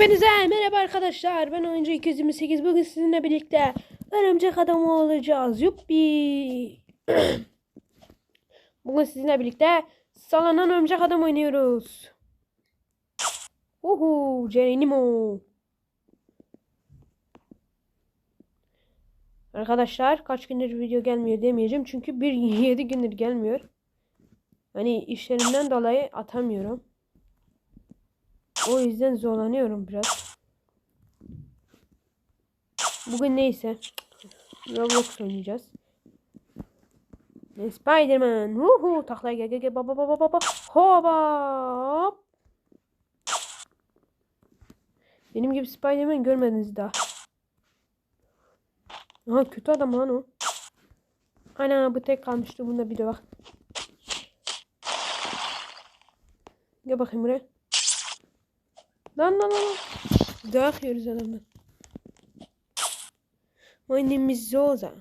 Hepinize merhaba arkadaşlar. Ben oyuncu 228. Bugün sizinle birlikte örümcek adam olacağız. Yuppi. Bugün sizinle birlikte sallanan örümcek adam oynuyoruz. Uhu, Geronimo. Arkadaşlar kaç gündür video gelmiyor demeyeceğim. Çünkü bir 7 gündür gelmiyor. Hani işlerimden dolayı atamıyorum. O yüzden zorlanıyorum biraz. Bugün neyse. Roblox oynayacağız. Spiderman. Huhu. Taklaya gel gel gel. Baba baba baba. Hoba. Benim gibi Spiderman görmediniz daha. Aha kötü adam lan o. Ana bu tek kalmıştı. Bunda bir de bak. Gel bakayım buraya. Lan lan lan. Dayak yiyoruz. My name is Zoza.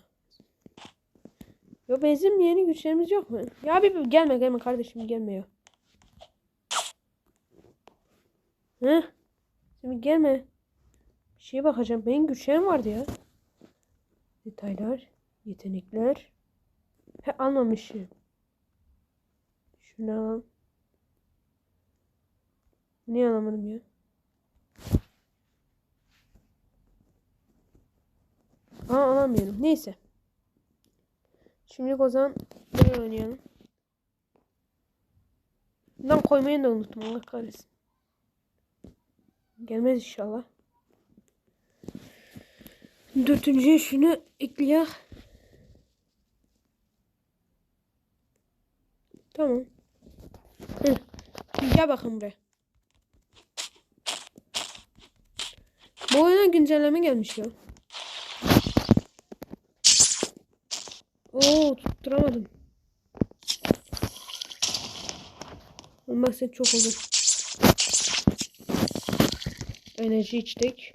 Yo bizim yeni güçlerimiz yok mu? Ya bir bir gelme gelme kardeşim gelme ya. Hı? Şimdi gelme. Bir şeye bakacağım. Benim güçlerim vardı ya. Detaylar, yetenekler. He almamışım. Şunu al. Niye alamadım ya? Aa alamıyorum. Neyse. Şimdi o zaman böyle oynayalım. Lan koymayı da unuttum. Allah kahretsin. Gelmez inşallah. Dörtüncüye şunu ekleyek. Tamam. Gel bakın buraya. Bu oyuna güncelleme gelmiş ya. Oo tutturamadım. Olmazsa çok olur. Enerji içtik.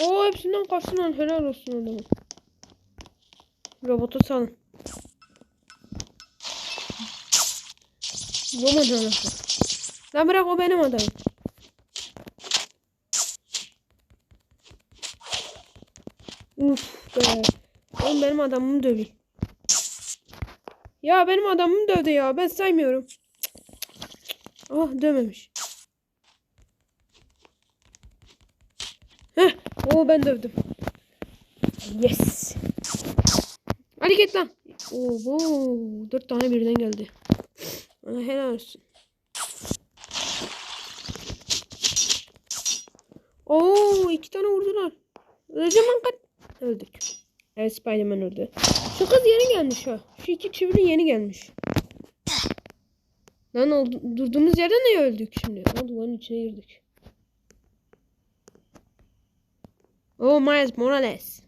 Oo hepsinden kaçsın lan helal olsun adamı. Robotu salın. Vurmadı anasını. Lan bırak o benim adamım. Uf be. Oğlum benim adamımı dövüyor. Ya benim adamımı dövdü ya. Ben saymıyorum. Ah dövmemiş. Heh. Oo ben dövdüm. Yes. Hadi git lan. Oo, dört tane birden geldi. Bana helal olsun. Oo iki tane vurdular. Lan kaç. Öldük. Evet Spiderman öldü. Şu kız yeni gelmiş ha. Şu iki çivili yeni gelmiş. Lan durduğumuz yerden niye öldük şimdi? O duvarın içine girdik. Oh Miles Morales.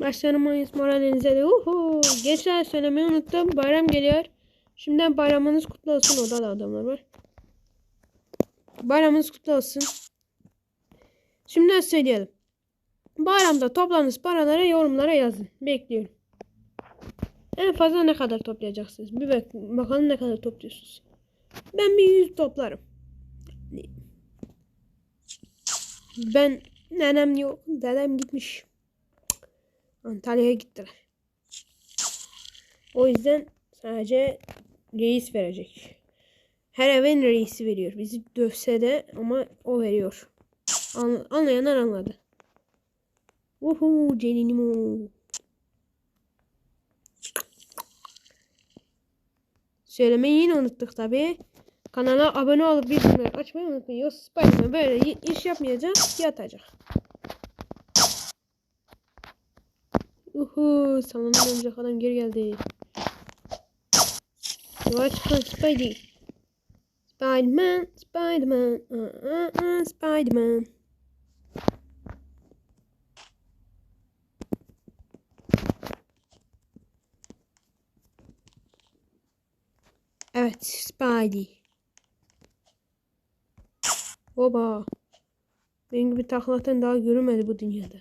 Başlarım Miles Morales'e de. Uhu. Geçen söylemeyi unuttum. Bayram geliyor. Şimdiden bayramınız kutlu olsun. Orada da adamlar var. Bayramınız kutlu olsun. Şimdiden söyleyelim. Bayramda topladığınız paraları yorumlara yazın. Bekliyorum. En fazla ne kadar toplayacaksınız? Bir bak bakalım ne kadar topluyorsunuz. Ben bir yüz toplarım. Ben nenem yok. Dedem gitmiş. Antalya'ya gittiler. O yüzden sadece reis verecek. Her evin reisi veriyor. Bizi dövse de ama o veriyor. An anlayanlar anladı. Uhu Geronimo. Söylemeyi yine unuttuk tabi. Kanala abone olup bildirimleri açmayı unutmayın. Yoksa Spiderman böyle iş yapmayacak, yatacak. Uhu, sallanan örümcek adam geri geldi. Yola çıkan Spidey. Spiderman, Spiderman, uh, uh, Spiderman. At Spidey. Oba. Benim gibi taklattan daha görünmedi bu dünyada.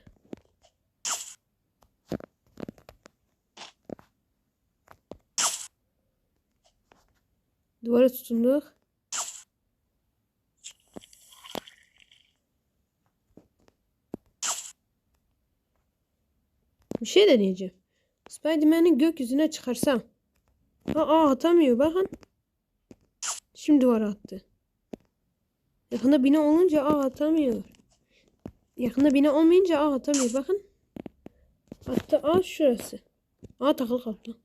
Duvara tutunduk. Bir şey deneyeceğim. Spiderman'in gökyüzüne çıkarsam. Aa atamıyor bakın. Şimdi duvara attı. Yakında bina olunca aa atamıyor. Yakında bina olmayınca aa atamıyor bakın. Hatta aa şurası. Aa takılı kaldı.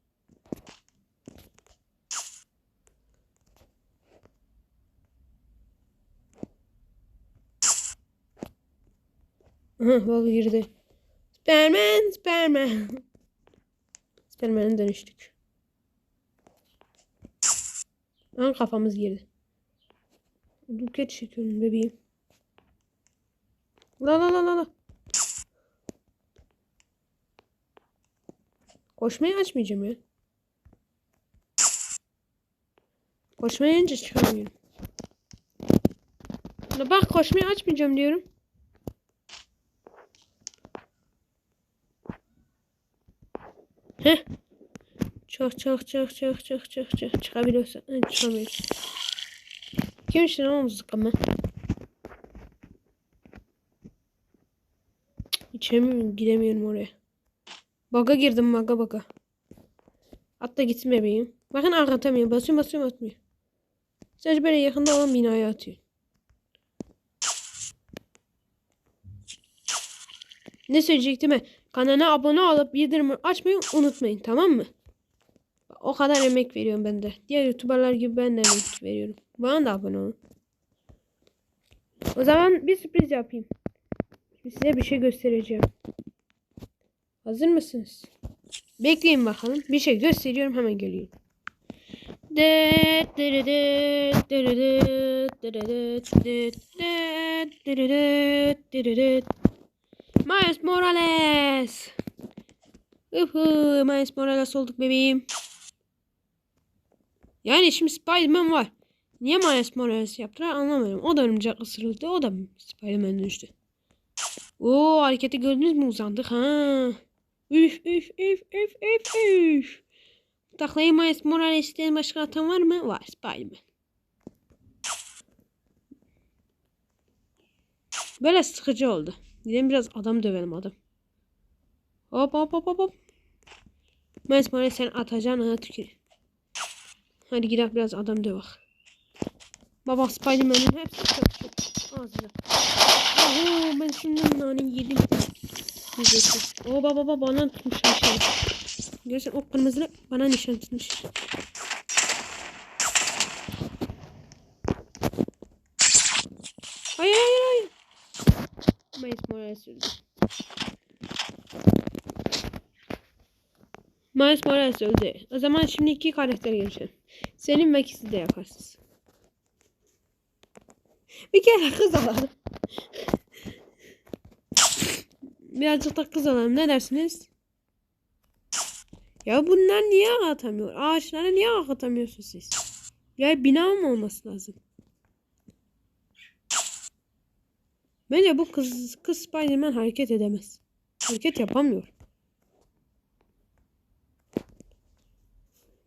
lan. Aha bak girdi. Superman, Superman. Superman'e dönüştük. Aha kafamız girdi. Duket çekiyorum bebeğim. La la la la la. Koşmayı açmayacağım ya. Koşmayınca çıkamıyorum. La bak koşmayı açmayacağım diyorum. Heh. Çık çık çık çık çık çık çık. Çıkabiliyorsan. Ha, çıkamıyorum. Kim işte ne olmuş ama? İçemiyorum. Gidemiyorum oraya. Baga girdim baga baga. Hatta gitsin bebeğim. Bakın atamıyor. Basıyorum basıyorum atmıyor. Sadece böyle yakında olan binaya atıyor. Ne söyleyecektim? Kanala abone olup bildirimi açmayı unutmayın tamam mı? O kadar emek veriyorum ben de. Diğer youtuberlar gibi ben de emek veriyorum. Bana da abone olun. O zaman bir sürpriz yapayım. Size bir şey göstereceğim. Hazır mısınız? Bekleyin bakalım. Bir şey gösteriyorum hemen det. Miles Morales. Uhu, Miles Morales olduk bebeğim. Yani şimdi Spiderman var. Niye Miles Morales yaptılar anlamadım. O da örümcek ısırıldı. O da Spiderman dönüştü. Oo hareketi gördünüz mü uzandık ha. Üf üf üf üf üf üf. Taklayı Miles Morales'ten başka atan var mı? Var Spiderman. Böyle sıkıcı oldu. Gidelim biraz adam dövelim adam. Hop hop hop hop. Miles Morales sen atacaksın ha tükür. Hadi gidelim biraz adam dövek. Baba Spiderman'in hepsi çok çok ağzına. Oho ben şimdi nane yedim. O baba baba bana tutmuş nişan. Görsen o kırmızı bana nişan tutmuş. Hayır hayır hayır. Miles Morales öldü. Miles Morales öldü. O zaman şimdi iki karakter geçelim. Senin ve ikisi de yaparsınız. Bir kere kız alalım. Birazcık da kız alalım. Ne dersiniz? Ya bunlar niye atamıyor? Ağaçlara niye atamıyorsunuz siz? Ya bina mı olması lazım? Bence bu kız, kız Spiderman hareket edemez. Hareket yapamıyor.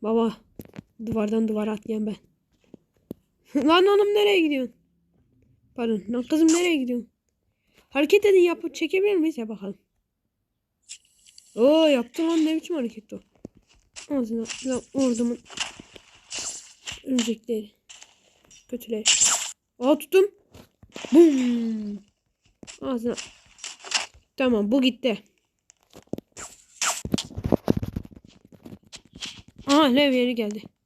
Baba. Duvardan duvara atlayan ben. lan oğlum nereye gidiyorsun? Pardon. Lan kızım nereye gidiyorsun? Hareket edin yapıp çekebilir miyiz ya bakalım. Oo yaptı lan ne biçim hareket o. Ağzına lan ordumun örümcekleri. Kötüleri. Aa tuttum. Bum. Ağzına. Tamam bu gitti. Aha levyeri geldi.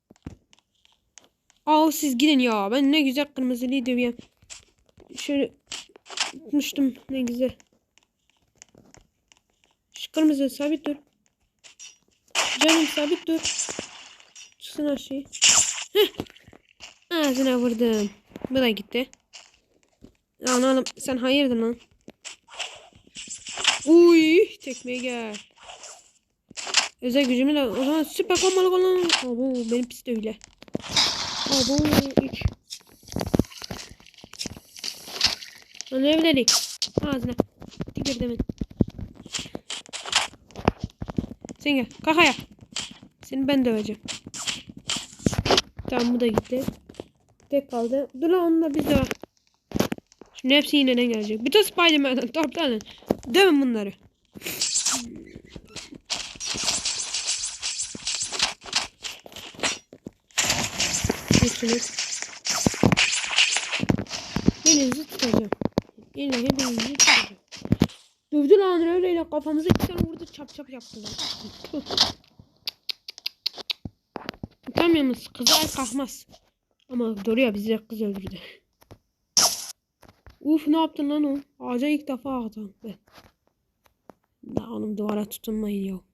Aa siz gidin ya. Ben ne güzel kırmızılıyı dövüyorum. Şöyle tutmuştum ne güzel. Şu kırmızı sabit dur. Canım sabit dur. Çıksın şey. Heh. Ağzına vurdum. Bu da gitti. Lan sen hayırdır lan. Uy tekmeye gel. Özel gücümü de o zaman süper kombalı olan. Abo benim pis de öyle. Abo iç. Lan evledik. Ağzına. Tigir demin. Sen gel. Kalk ayağa. Seni ben döveceğim. Tamam bu da gitti. Tek kaldı. Dur lan onunla biz de var. Şimdi hepsi yeniden gelecek. Bütün Spiderman'dan toplanın. Dövün bunları. Güçlüsünüz. Birinizi tutacağım. İlla hepinizi tutacağım. Dövdü lan öyle kafamıza iki tane vurdu çap çap. Tüh. Utanmıyor musun? El kalkmaz. Ama doğru ya bizi kız öldürdü. Uf ne yaptın lan o? Ağaca ilk defa ağdım ben. Daha oğlum duvara tutunmayın ya.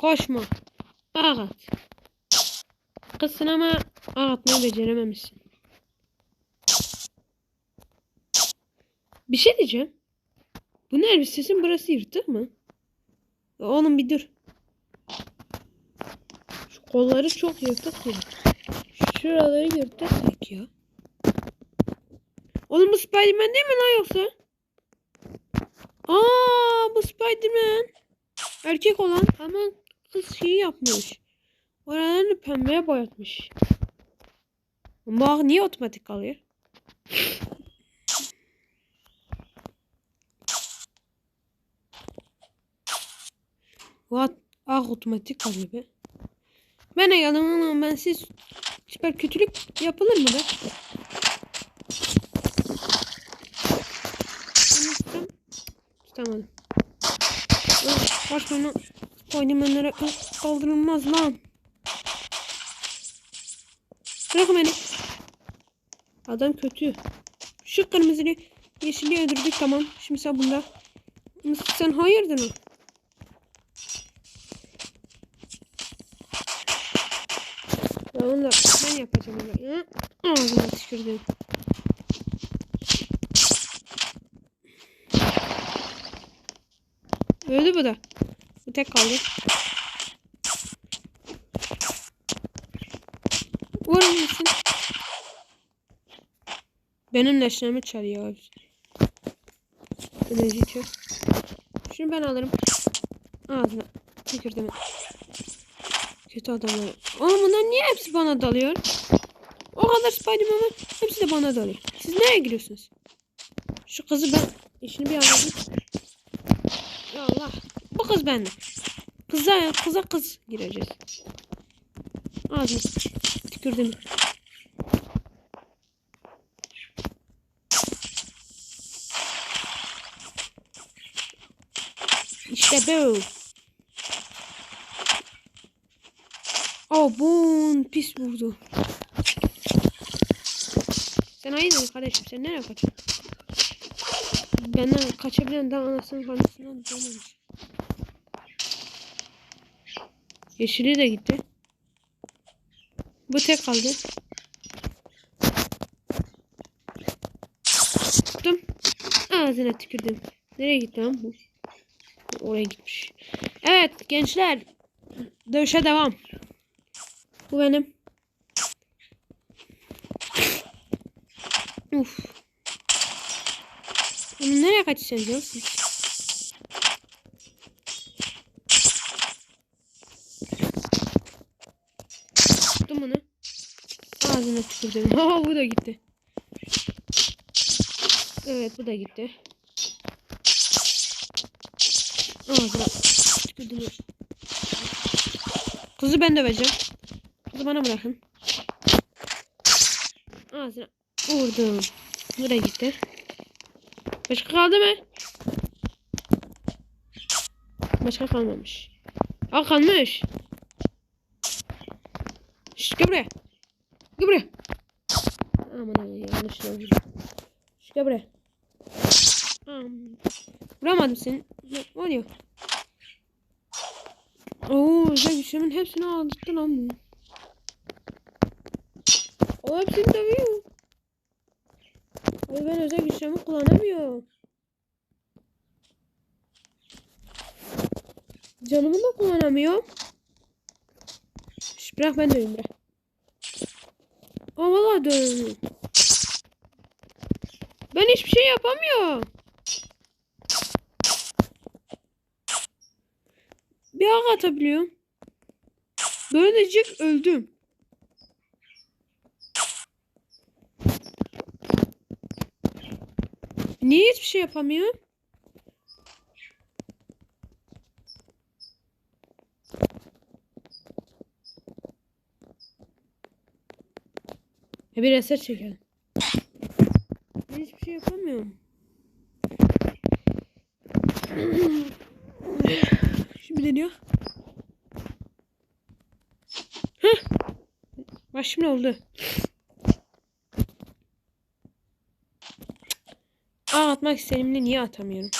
Koşma. Ağat. Kızsın ama ağatmayı becerememişsin. Bir şey diyeceğim. Bu ne elbisesin burası yırtık mı? Oğlum bir dur. Şu kolları çok yırtık gibi. Şuraları yırtık sanki ya. Oğlum bu Spiderman değil mi lan yoksa? Aa bu Spiderman. Erkek olan ama kız şeyi yapmış. Oralarını pembeye boyatmış. Bak niye otomatik kalıyor? What? Ah otomatik kalıyor be. Ben ama ben siz süper kötülük yapılır mı be? Ah, Baş Spiderman'lere kaldırılmaz lan. Bırakın beni. Adam kötü. Şu kırmızıyı yeşili öldürdük tamam. Şimdi sen bunda. Sen hayırdır mı? Ya onu da ben yapacağım. Ağzına tükürdüm. Öldü bu da. Tek kaldı. Vurur musun? Benim neşremi çalıyor. Enerji çöp. Şunu ben alırım. Ağzına tükürdüm. Kötü adamlar. Oğlum bunlar niye hepsi bana dalıyor? O kadar Spiderman var. Hepsi de bana dalıyor. Siz nereye giriyorsunuz? Şu kızı ben işini bir alayım. Ya Allah. Bu kız bende. Kıza kıza kız gireceğiz. Ağzına tükürdüm. İşte bu. Oh bun pis vurdu. Sen hayırdır kardeşim sen nereye kaçıyorsun? Benden kaçabilen daha anasının karnısından doğmamış. Yeşili de gitti. Bu tek kaldı. Tuttum. Ağzına tükürdüm. Nereye gitti lan bu? Oraya gitmiş. Evet gençler. Dövüşe devam. Bu benim. Uf. Bunu nereye kaçacaksınız siz? Tuttum bunu. Tükürdüm. Ha bu da gitti. Evet bu da gitti. Ağzına tükürdüm. Kızı ben döveceğim. Kızı bana bırakın. Ağzına vurdum. Bu da gitti. Başka kaldı mı? Başka kalmamış. Aa kalmış. Şşt gel buraya. Gel buraya. Aman ha, yanlış oldu. Şşt gel buraya. Aman. Vuramadım seni. Ne oluyor? Oo, özel güçlerimin hepsini aldırttı lan bu. O hepsini dövüyor. Abi ben özel güçlerimi kullanamıyorum. Canımı da kullanamıyorum. Şş, bırak ben döveyim bırak. Aa valla dövüyorum. Ben hiçbir şey yapamıyorum. Bir ağ atabiliyorum. Böylecik öldüm. Niye hiçbir şey yapamıyorum? Bir eser çekelim. Ben hiçbir şey yapamıyorum. Şimdi ne diyor? Heh. Başım ne oldu? Aa atmak istediğimde niye atamıyorum?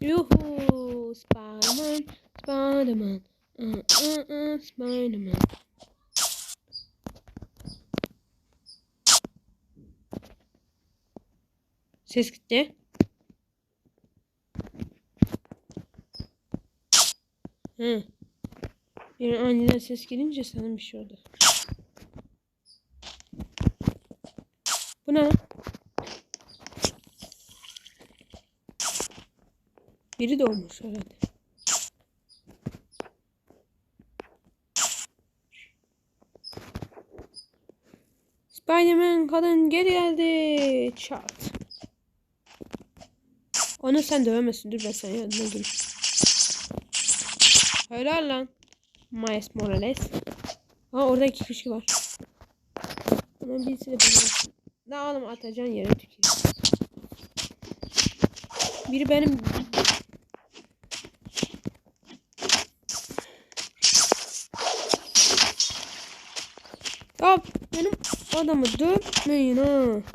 Yuhu Spiderman Spiderman uh, uh, uh, Spiderman Ses gitti. Hı. Bir aniden ses gelince sana bir şey oldu. Bu ne? Biri doğmuş herhalde. Spiderman kadın geri geldi. Çat. Onu sen dövemezsin. Dur ben yardım edeyim. Helal lan. Miles Morales. Ha orada iki kişi var. Ama birisi de benim. Ne oğlum atacaksın yere tükür. Biri benim Ya benim adamı dövmeyin ha.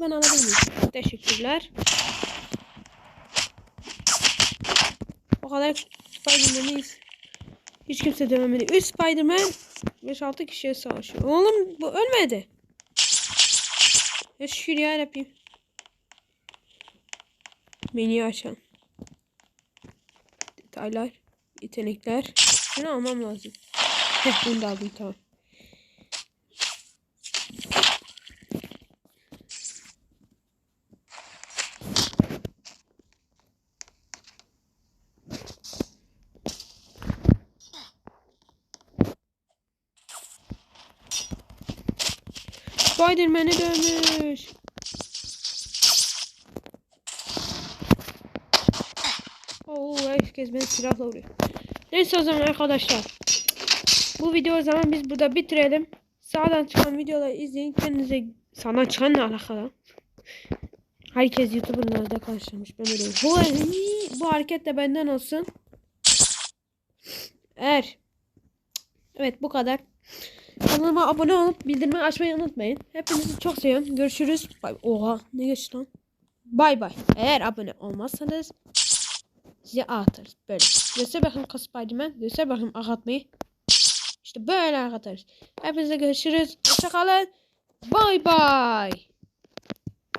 Ben alabilir? Teşekkürler. O kadar Spiderman'iyiz. Hiç kimse dövemedi. 3 Spiderman 5-6 kişiye savaşıyor. Oğlum bu ölmedi. Ya şükür ya Rabbim. Menüyü açalım. Detaylar, yetenekler. Şunu almam lazım. Heh bunu da aldım tamam. Spiderman'e dönmüş. Oo, herkes beni silahla vuruyor. Neyse o zaman arkadaşlar. Bu video o zaman biz burada bitirelim. Sağdan çıkan videoları izleyin. Kendinize sağdan çıkan ne alakalı? Herkes YouTuber'larda karşılamış. Ben öyle. Bu hareket de benden olsun. Eğer Evet bu kadar. Kanalıma abone olup bildirimi açmayı unutmayın. Hepinizi çok seviyorum. Görüşürüz. Bay Oha ne geçti lan? Bay bay. Eğer abone olmazsanız size atarız. Böyle. Göster bakın Spiderman. Göster bakın ağ atmayı. İşte böyle ağ atarız. Hepinize görüşürüz. Hoşçakalın. Bay bay.